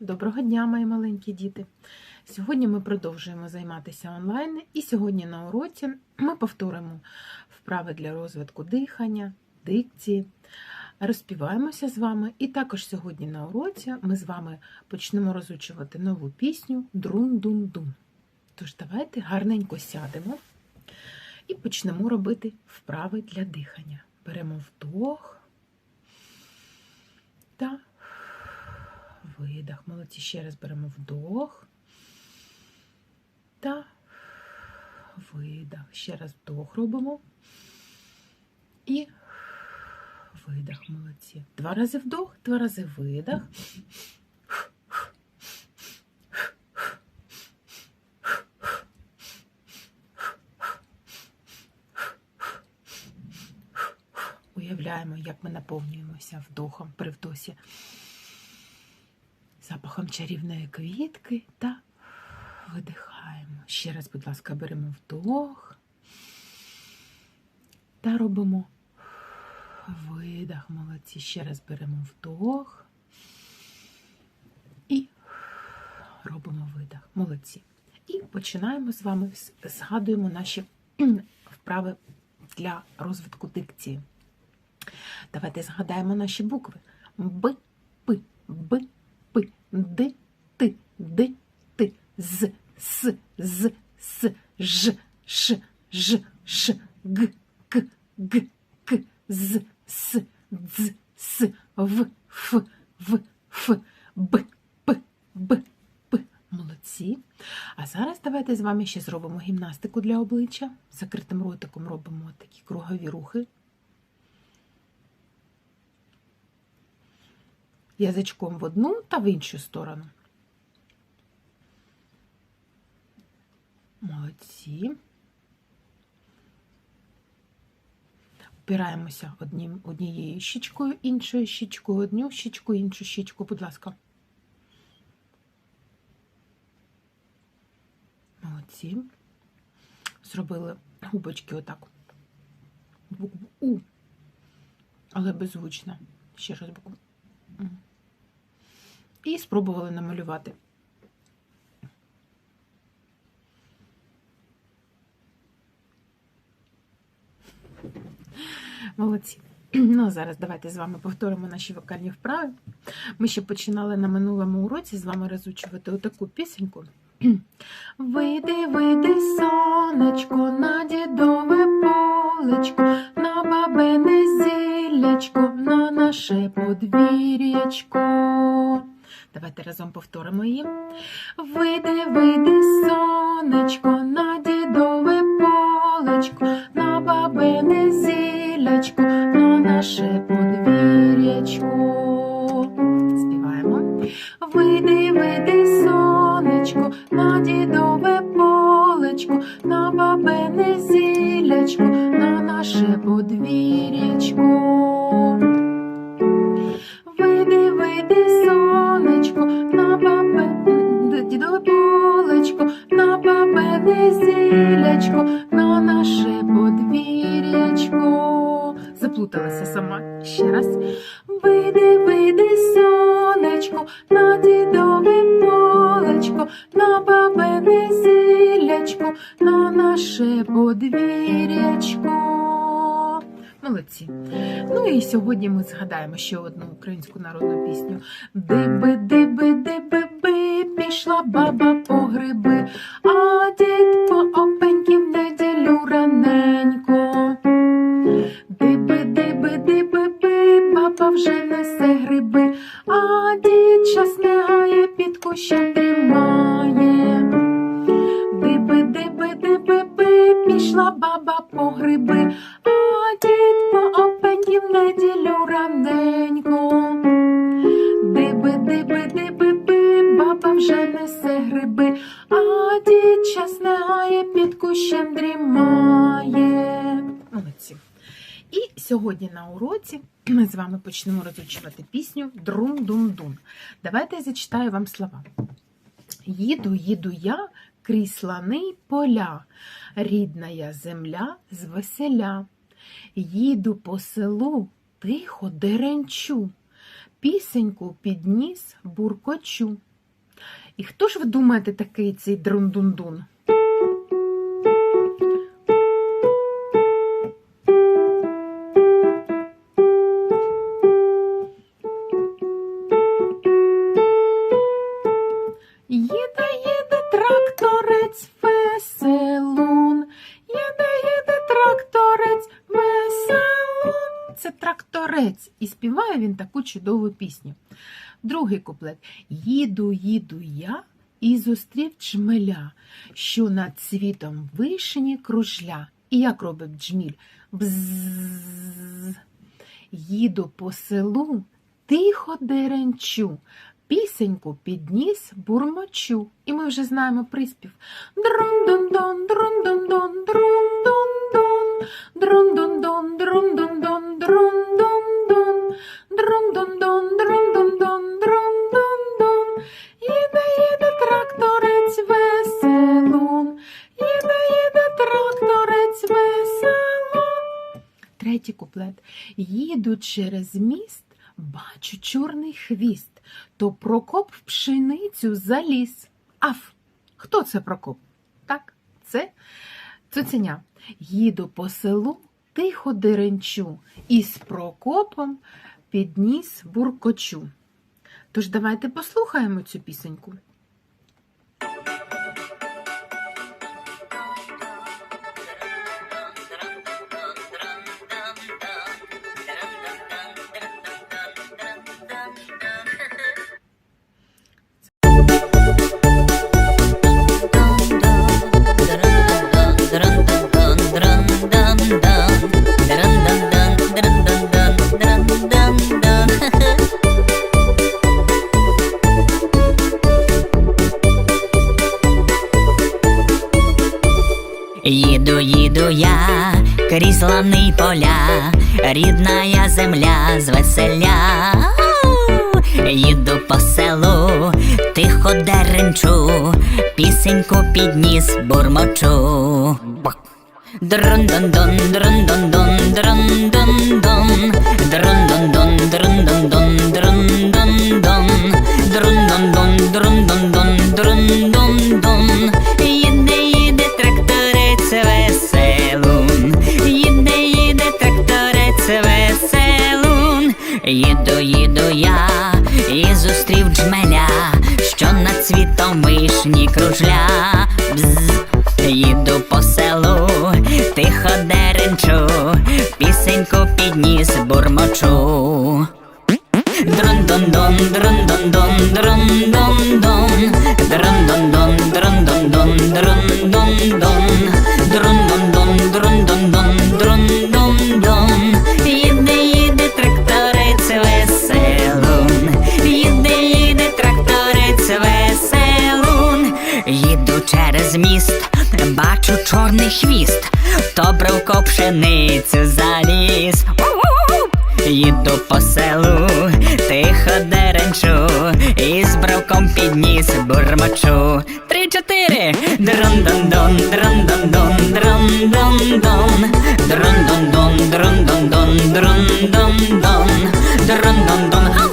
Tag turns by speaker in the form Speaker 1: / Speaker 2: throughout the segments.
Speaker 1: Доброго дня, мої маленькі діти! Сьогодні ми продовжуємо займатися онлайн, і сьогодні на уроці ми повторимо вправи для розвитку дихання, дикції, розпіваємося з вами. І також сьогодні на уроці ми з вами почнемо розучувати нову пісню Друн-дун-дун. Тож давайте гарненько сядемо і почнемо робити вправи для дихання. Беремо вдох та видих. Молодці. Ще раз беремо вдох та видих. Ще раз вдох робимо і видих. Молодці. Два рази вдох, два рази видих. Уявляємо, як ми наповнюємося вдохом при вдосі запахом чарівної квітки та видихаємо. Ще раз, будь ласка, беремо вдох та робимо видих. Молодці. Ще раз беремо вдох і робимо видих. Молодці. І починаємо з вами, згадуємо наші вправи для розвитку дикції. Давайте згадаємо наші букви. Б, Д, Т, Д, Т, З, С, З, С, Ж, Ш, Ж, Ш, Г, К, Г, К, З, С, Дз, С, В, Ф, В, Ф, Б, П, Б, П. Молодці. А зараз давайте з вами ще зробимо гімнастику для обличчя. Закритим ротиком робимо такі кругові рухи. Язичком в одну та в іншу сторону. Молодці. Опираємося однім, однією щічкою, іншою щічкою, одну щічку, іншу щічку, будь ласка. Молодці. Зробили губочки отак. Букву У, але беззвучно. Ще раз букву. І спробували намалювати. Молодці. Ну, а зараз давайте з вами повторимо наші вокальні вправи. Ми ще починали на минулому уроці з вами розучувати отаку пісеньку. Вийди, вийди, сонечко, на дідове полечко, на бабине зіллячко, на наше подвір'ячко. Давайте разом повторимо її. Вийди, вийди, сонечко, на дідове полечко, на бабине зілячко, на наше подвір'ячко. Зіллячко, на наше подвір'ячко. Молодці. Ну і сьогодні ми згадаємо ще одну українську народну пісню. Диби, диби, диби, би, пішла баба по гриби, баба по гриби, а дід по опеньки в неділю раненько. Диби, диби, диби, би, баба вже несе гриби, а дід час не під кущем дрімає. Молодці. І сьогодні на уроці ми з вами почнемо розучувати пісню Друм-дум-дум. Давайте я зачитаю вам слова. Їду, їду я крізь лани поля, рідна я земля з веселя. Їду по селу, тихо деренчу, пісеньку підніс буркочу. І хто ж ви думаєте такий цей друндундун? Співає він таку чудову пісню. Другий куплет. Їду, їду я і зустрів джмеля, що над світом вишені кружля. І як робить джміль? Бззз. Їду по селу, тихо деренчу, пісеньку підніс бурмочу. І ми вже знаємо приспів. Друн-дун-дон, друн-дун-дон, друн-дун-дон, друн-дун-дон, друн-дун-дон, друн-дун-дон, Третій куплет. Їду через міст, бачу чорний хвіст, то Прокоп в пшеницю заліз. Аф, хто це Прокоп? Так, це цуценя. Їду по селу, тихо деренчу, і з Прокопом підніс буркочу. Тож давайте послухаємо цю пісеньку.
Speaker 2: славний поля, рідна земля з веселя. Їду по селу, тихо деренчу, пісеньку підніс бурмочу. Дрон-дон-дон, дрон-дон-дон, дрон-дон-дон, дрон-дон-дон, дрон вишні кружля. Бзз. Через міст, бачу чорний хвіст, то бровко пшеницю заліз. Їду по селу, тихо деренчу, і з бровком підніс бурмочу. Три-чотири. Друн-дун-дун, друн-дун-дун, друн-дун-дун, друн-дун-дун, друн-дун-дун, друн-дун-дун, друн-дун-дун,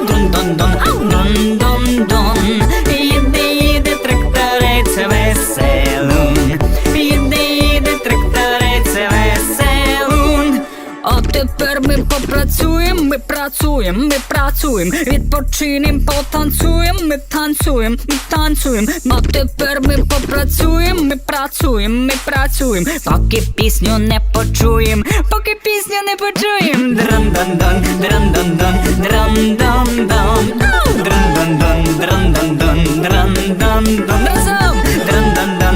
Speaker 2: працюємо, ми працюємо, відпочинем, потанцюємо, ми танцюємо, ми танцюємо. А тепер ми попрацюємо, ми працюємо, ми працюємо, поки пісню не почуємо, поки пісню не почуємо. Дран-дан-дан, дран-дан-дан, дран-дан-дан, Ау! дран-дан-дан, дран-дан-дан, дран-дан-дан. Разом! Дран-дан-дан,